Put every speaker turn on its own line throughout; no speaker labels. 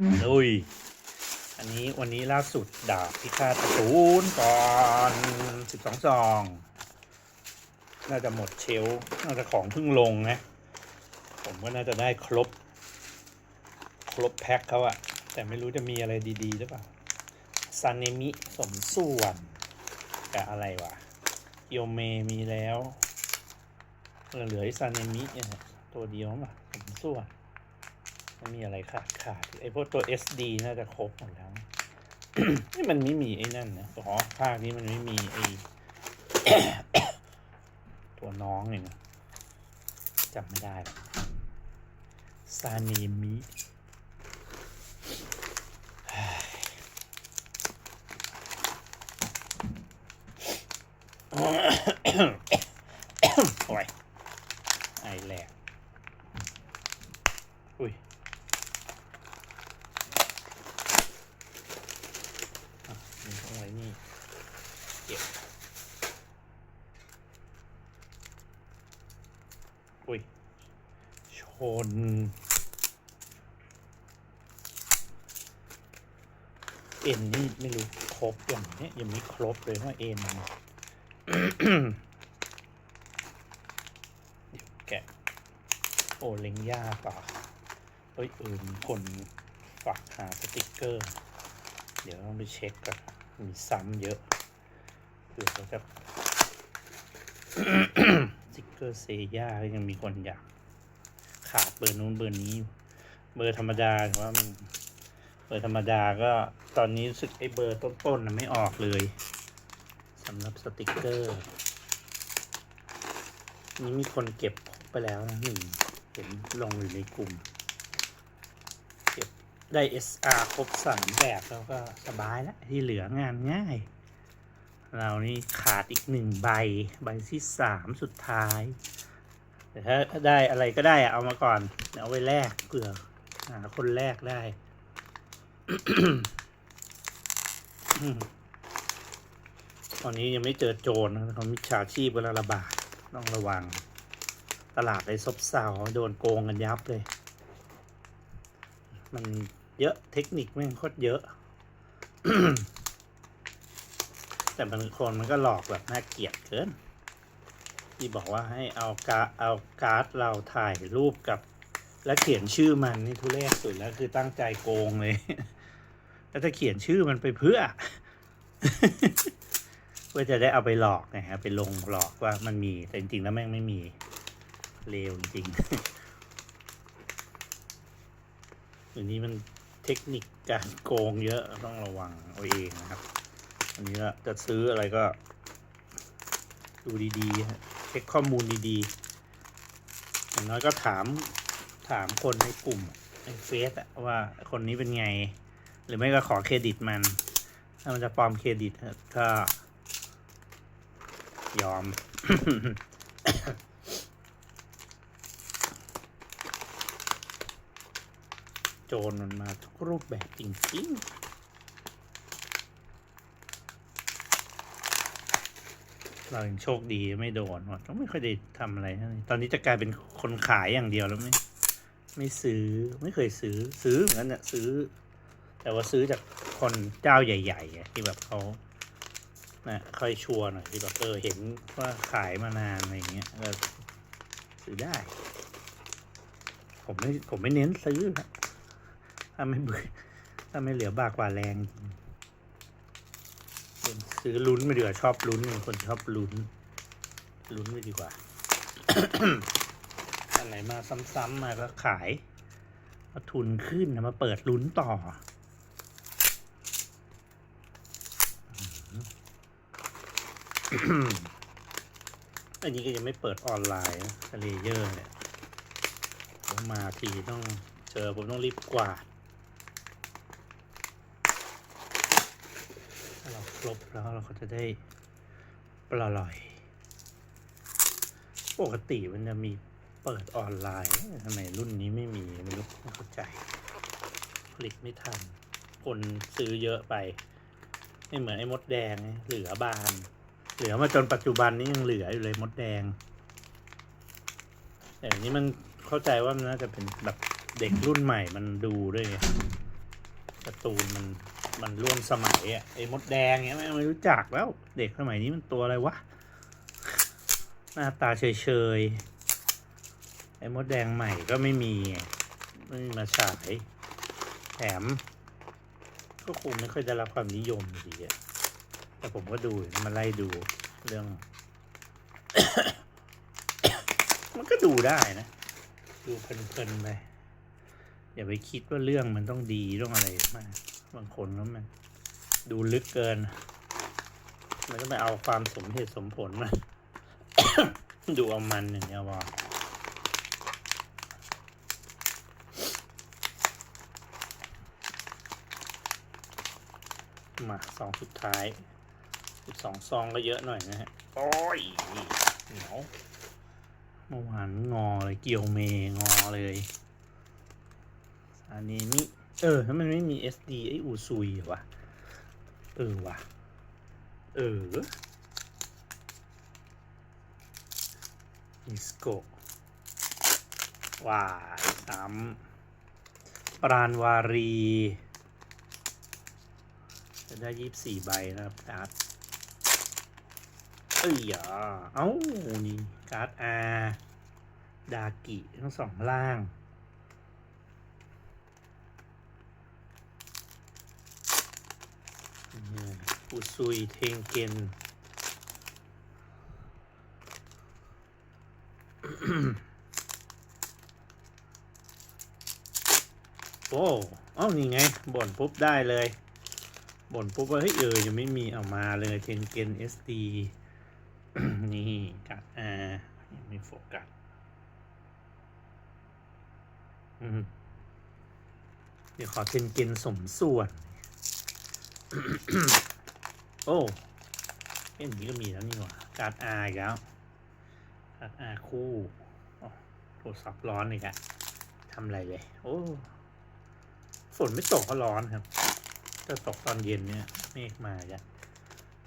ลุย อันนี้วันนี้ล่าสุดดาบพิฆาตศูนย์ก่อนสิบสองซอง น่าจะหมดเชลน่าจะของเพิ่งลงนะ ผมก็น่าจะได้ครบ ครบแพ็คเขาอะแต่ไม่รู้จะมีอะไรดีๆหรือเปล่าซาเนมิสมส่วนกับอะไรวะโยเมมีแล้ว เหลือไอ้ซาเนมิเนี่ยตัวเดียวมั้งสมส่วน ไม่มีอะไรขาดขาดไอ้พวกตัว SD น่าจะครบหมดแล้วนี่มันไม่มีไอ้นั่นนะอ๋อภาคนี้มันไม่มีไอ้ตัวน้องเนี่ยนะจำไม่ได้ซาเนมิโอ้ยไอแหลกอุ้ยอะนี่ต้องไว้นี่ เก็บ อุ้ย ชน เอ็นนี่ไม่รู้ครบอย่างเนี้ยยังไม่ครบเลยว่าเอ็นเดี๋ยวแกะ โอเล็งยากป่ะเอ้ยเออมีคนฝากหาสติกเกอร์ เดี๋ยวต้องไปเช็คก่อนมีซ้ำเยอะเผื่อเขาจะสติกเกอร์เซย่ายังมีคนอยาก ขาดเบอร์นู้นเบอร์นี้ เบอร์ธรรมดาแต่ว่ามันเบอร์ธรรมดาก็ตอนนี้รู้สึกไอ้เบอร์ต้นๆนะไม่ออกเลยสำหรับสติกเกอร์ นี่มีคนเก็บไปแล้วนะหนึ่งเห็นลงอยู่ในกลุ่ม เก็บได้ SR ครบสามแบบแล้วก็สบายแล้วที่เหลืองานง่าย เรานี่ขาดอีกหนึ่งใบ ใบที่สามสุดท้าย แต่ถ้าได้อะไรก็ได้อะเอามาก่อนเอาไว้แลกเผื่อหาคนแลกได้ตอนนี้ยังไม่เจอโจรนะเขามิจฉาชีพเวลาระบาดต้องระวัง ตลาดในซบเซาโดนโกงกันยับเลย มันเยอะเทคนิคแม่งโคตรเยอะ แต่บางคนมันก็หลอกแบบน่าเกลียดเกิน ที่บอกว่าให้เอาการเอาการ์ดเราถ่ายรูปกับ แล้วเขียนชื่อมันนี่ทุเรศสุดแล้วคือตั้งใจโกงเลย แล้วจะเขียนชื่อมันไปเพื่อเพื่อจะได้เอาไปหลอกนะฮะไปลงหลอกว่ามันมีแต่จริงๆแล้วแม่งไม่มีเลวจริงๆเดี๋ยวนี้มันเทคนิคการโกงเยอะต้องระวังเอาเองนะครับ อันนี้ก็จะซื้ออะไรก็ ดูดีๆฮะ ช็คข้อมูลดีๆอย่างน้อยก็ถามถามคนในกลุ่มในเฟซอะว่าคนนี้เป็นไง หรือไม่ก็ขอเครดิตมัน ถ้ามันจะปลอมเครดิตก็ยอม โจรมันมาทุกรูปแบบจริงๆ เรายังโชคดีไม่โดนว่ะก็ไม่ค่อยได้ทำอะไร ตอนนี้จะกลายเป็นคนขายอย่างเดียวแล้วไม่ไม่ซื้อไม่เคยซื้อซื้อเหมือนกันเนี่ยซื้อ แต่ว่าซื้อจากคนเจ้าใหญ่ๆอะที่แบบเขานะค่อยชัวร์หน่อยที่แบบเออเห็นว่าขายมานานอะไรเงี้ยก็ซื้อได้ ผมไม่ผมไม่เน้นซื้อนะถ้าไม่เบื่อถ้าไม่เหลือบากกว่าแรง ซื้อลุ้นไม่ดีกว่าชอบลุ้นเป็นคนชอบลุ้น ลุ้นไม่ดีกว่า อันไหนมาซ้ำๆมาก็ขายมาทุนขึ้นนะมาเปิดลุ้นต่ออันนี้ก็ยังไม่เปิดออนไลน์นะเลเยอร์เนี่ยผมมาทีต้องเจอผมต้องรีบกวาดถ้าเรา ครบแล้วเราก็จะได้ปลาลอย ปกติมันจะมีเปิดออนไลน์ทำไมรุ่นนี้ไม่มีไม่รู้ไม่เข้าใจ ผลิตไม่ทัน คนซื้อเยอะไป ไม่เหมือนไอ้มดแดง เหลือบาน เหลือมาจนปัจจุบันนี้ยังเหลืออยู่เลยมดแดง แต่อันนี้มันเข้าใจว่ามันน่าจะเป็นแบบเด็กรุ่นใหม่มันดูด้วยไงตูนมัน มันร่วมสมัยอะไอ้มดแดงเงี้ยไม่รู้จักแล้ว เด็กสมัยนี้มันตัวอะไรวะ หน้าตาเฉยๆ ไอ้มดแดงใหม่ก็ไม่มี ไม่มีมาฉาย แถม ก็คงไม่ค่อยได้รับความนิยมดีอะแต่ผมก็ดูมาไล่ดูเรื่อง มันก็ดูได้นะ ดูเพลินๆไปอย่าไปคิดว่าเรื่องมันต้องดีต้องอะไรมาก บางคนแล้วมันดูลึกเกิน มันก็ไปเอาความสมเหตุสมผลมา ดูเอามันอย่างเงี้ยว่ามาซองสุดท้ายอีกสองซองก็เยอะหน่อยนะฮะ โอ้ยเหนียวเมื่อวานงอเลย เกี่ยวเมงอเลยอันนี้มิ เออถ้ามันไม่มี SD ไออูซุยวะเออวะเออมิสโกวายสามปราณวารี จะได้ยี่สี่ใบนะครับการ์ดเอ้ยอะเอ้านี่การ์ดอาดากิทั้งสองล่าง อุซุยเทงเกนโอ้เอ้านี่ไง บ่นปุ๊บได้เลย บ่นปุ๊บว่าเฮ้ยเออยังไม่มีเอามาเลยเทนเกน SD นี่กัดอ่ายังไม่โฟกัสเดี๋ยวขอเทนเกนสมส่วน โอ้เอ็นนี้ก็มีแล้วนี่หว่าการ์ดอาอีกแล้วการ์ดอาคู่โทรศัพท์ร้อนอีกอะทำอะไรเลย โอ้ฝนไม่ตกก็ร้อนครับจะตกตอนเย็นเนี่ยเมฆมาจ้ะ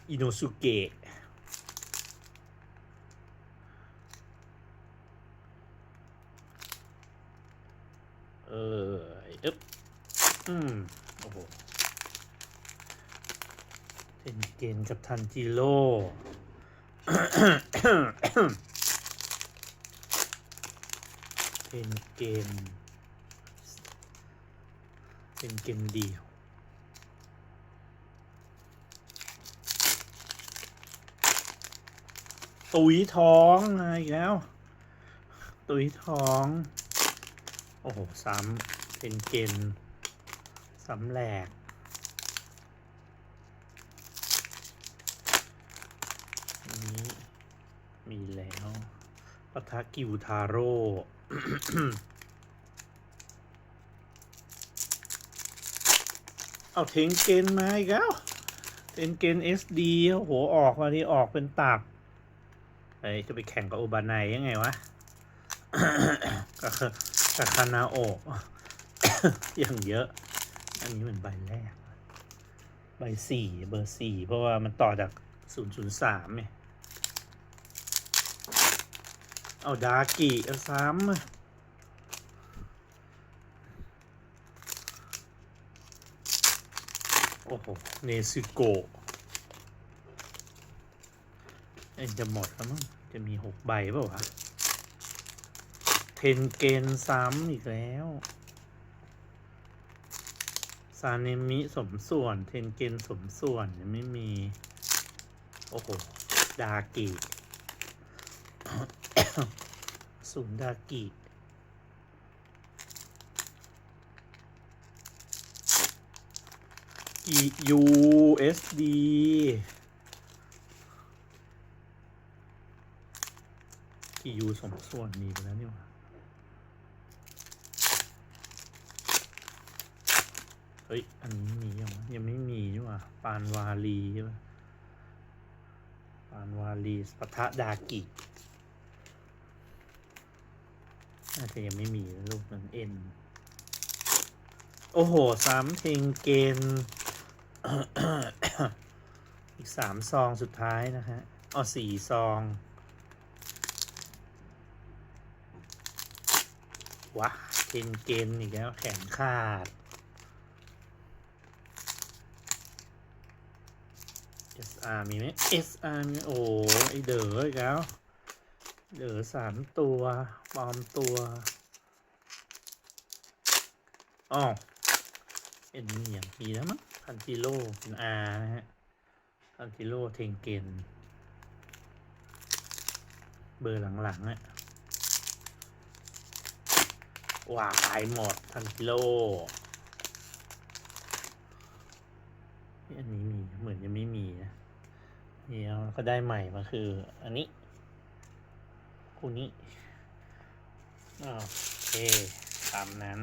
อินโนสุเกะเอออึ๊บอืมโอ้โห เป็นเกณฑ์กับทันจิโร่เป็นเกม เป็นเกมเดียวตุยท้องมาอีกแล้ว ตุยท้อง โอ้โหซ้ำเป็นเกมซ้ำแหลก อันนี้มีแล้ว ปะทะกิวทาโร่เอาเทงเกนมาอีกแล้วเทงเกน SD โอ้โหออกมาที่ออกเป็นตับเฮ้ยจะไปแข่งกับโอบานายยังไงวะกับกับคานาโออย่างเยอะ อันนี้เป็นใบแรก ใบสี่เบอร์สี่เพราะว่ามันต่อจากศูนย์ศูนย์สามเนี่ย เอาดากิเอาซ้ำโอ้โห เนซึโกะเอ้ยจะหมดแล้วมั้ง จะมีหกใบเปล่าวะ เทนเกนซ้ำอีกแล้ว ซาเนมิสมส่วน เทนเกนสมส่วนยังไม่มี โอ้โห ดากิ ศูนดากิกิยูเอสดีกิยูสมส่วนมีไปแล้วนี่หว่าเฮ้ย อันนี้มียังยังไม่มีนี่หว่า ปานวาลีใช่ปะปานวาลี สปะทะดากิ อาจจะยังไม่มีลูกนั้นเอ็น โอ้โหสามเพลงเกณฑ์อีกสามซองสุดท้ายนะฮะอ๋อสี่ซองวะเกณฑ์เกณฑ์อีกแล้วแขนขาดเอสอาร์มีไหมเอสอาร์มีโอ้ไอเด๋ออีกแล้ว เด๋อสามตัวปลอมตัวอ๋อเอ็นมีอย่างมีแล้วมั้งพันจิโร่เป็น R นะฮะพันจิโร่เทงเกนเบอร์หลังๆอะวายหมดพันกิโลอันนี้มีเหมือนจะไม่มีนะนี่เราก็ได้ใหม่มาคือ อันนี้ คู่นี้ โอเค ตามนั้น